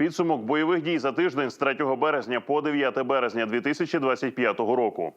Підсумок бойових дій за тиждень з 3 березня по 9 березня 2025 року.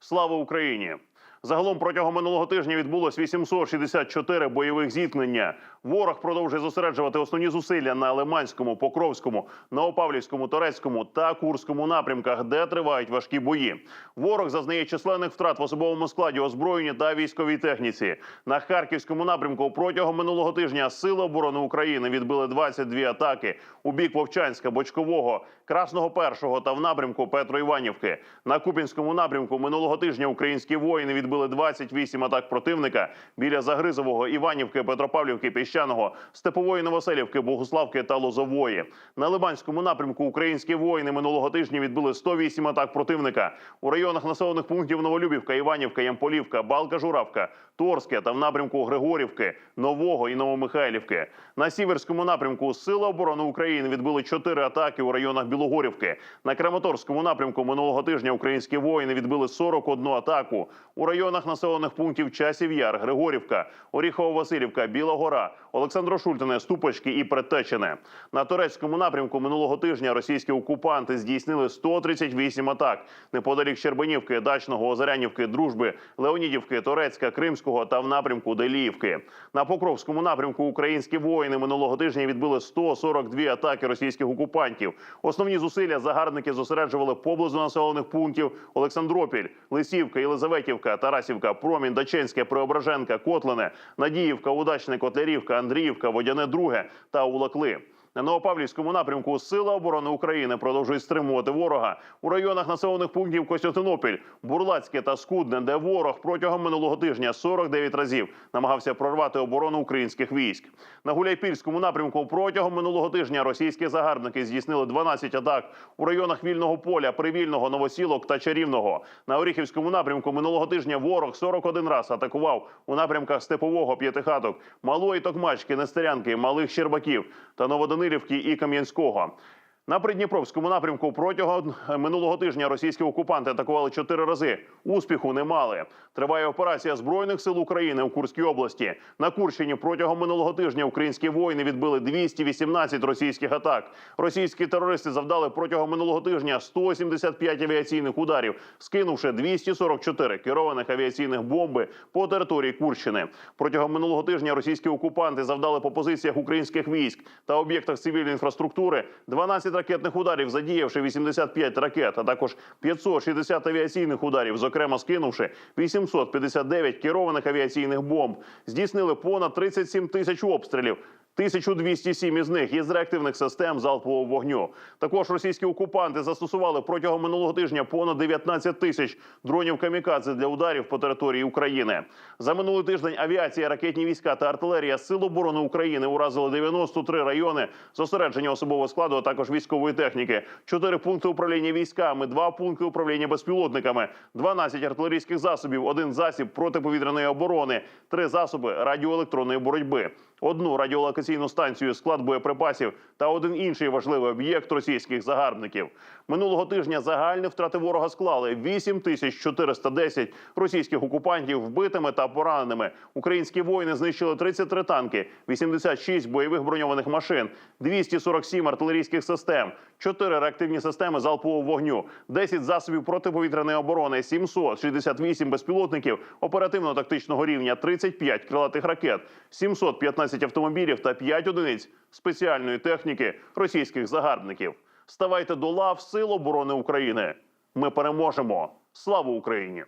Слава Україні! Загалом протягом минулого тижня відбулось 864 бойових зіткнення. Ворог продовжує зосереджувати основні зусилля на Лиманському, Покровському, Новопавлівському, Торецькому та Курському напрямках, де тривають важкі бої. Ворог зазнає численних втрат в особовому складі озброєння та військовій техніці. На харківському напрямку протягом минулого тижня Сили оборони України відбили 22 атаки у бік Вовчанська, Бочкового, Красного Першого та в напрямку Петро-Іванівки. На Купінському напрямку минулого тижня українські воїни відбили 28 атак противника біля Загризового, Іванівки, Петропавлівки, Піщаного, Степової Новоселівки, Богуславки та Лозової. На Лиманському напрямку українські воїни минулого тижня відбили 108 атак противника у районах населених пунктів Новолюбівка, Іванівка, Ямполівка, Балка, Журавка, Торське та в напрямку Григорівки, Нового і Новомихайлівки. На сіверському напрямку Сили оборони України відбили 4 атаки у районах Білогорівки. На Краматорському напрямку минулого тижня українські воїни відбили 41 атаку у районах населених пунктів Часів Яр, Григорівка, Оріхово-Василівка, Біла Гора, Олександро-Шультине, Ступочки і Предтечене. На турецькому напрямку минулого тижня російські окупанти здійснили 138 атак неподалік Щербинівки, Дачного, Озарянівки, Дружби, Леонідівки, Торецька, Кримського та в напрямку Деліївки. На Покровському напрямку українські воїни минулого тижня відбили 142 атаки російських окупантів. Основні зусилля загарбники зосереджували поблизу населених пунктів Олександропіль, Лисівка, Єлизаветівка, Тарасівка, Промінь, Даченське, Преображенка, Котлине, Надіївка, Удачне, Котлярівка, Андріївка, Водяне Друге та Улакли. На Новопавлівському напрямку Сили оборони України продовжують стримувати ворога у районах населених пунктів Костянтинопіль, Бурлацьке та Скудне, де ворог протягом минулого тижня 49 разів намагався прорвати оборону українських військ. На Гуляйпільському напрямку протягом минулого тижня російські загарбники здійснили 12 атак у районах вільного поля, привільного, новосілок та чарівного. На Оріхівському напрямку минулого тижня ворог 41 раз атакував у напрямках Степового, П'ятихаток, Малої Токмачки, Нестерянки, Малих Щербаків та Новоданилівки і Кам'янського. На Придніпровському напрямку протягом минулого тижня російські окупанти атакували чотири рази. Успіху не мали. Триває операція збройних сил України у Курській області. На Курщині протягом минулого тижня українські воїни відбили 218 російських атак. Російські терористи завдали протягом минулого тижня 175 авіаційних ударів, скинувши 244 керованих авіаційних бомби по території Курщини. Протягом минулого тижня російські окупанти завдали по позиціях українських військ та об'єктах цивільної інфраструктури 12 ракетних ударів, задіявши 85 ракет, а також 560 авіаційних ударів, зокрема скинувши 859 керованих авіаційних бомб. Здійснили понад 37 тисяч обстрілів. 1207 із них із реактивних систем залпового вогню. Також російські окупанти застосували протягом минулого тижня понад 19 тисяч дронів камікадзе для ударів по території України. За минулий тиждень авіація, ракетні війська та артилерія Сил оборони України уразили 93 райони зосередження особового складу, а також військової техніки, 4 пункти управління військами, 2 пункти управління безпілотниками, 12 артилерійських засобів, один засіб протиповітряної оборони, 3 засоби радіоелектронної боротьби одну радіолокаційну станцію, склад боєприпасів та один інший важливий об'єкт російських загарбників. Минулого тижня загальні втрати ворога склали 8410 російських окупантів вбитими та пораненими. Українські воїни знищили 33 танки, 86 бойових броньованих машин, 247 артилерійських систем, 4 реактивні системи залпового вогню, 10 засобів протиповітряної оборони, 768 безпілотників оперативно-тактичного рівня, 35 крилатих ракет, 715 автомобілів та 5 одиниць спеціальної техніки російських загарбників. Ставайте до лав Сил оборони України. Ми переможемо. Слава Україні!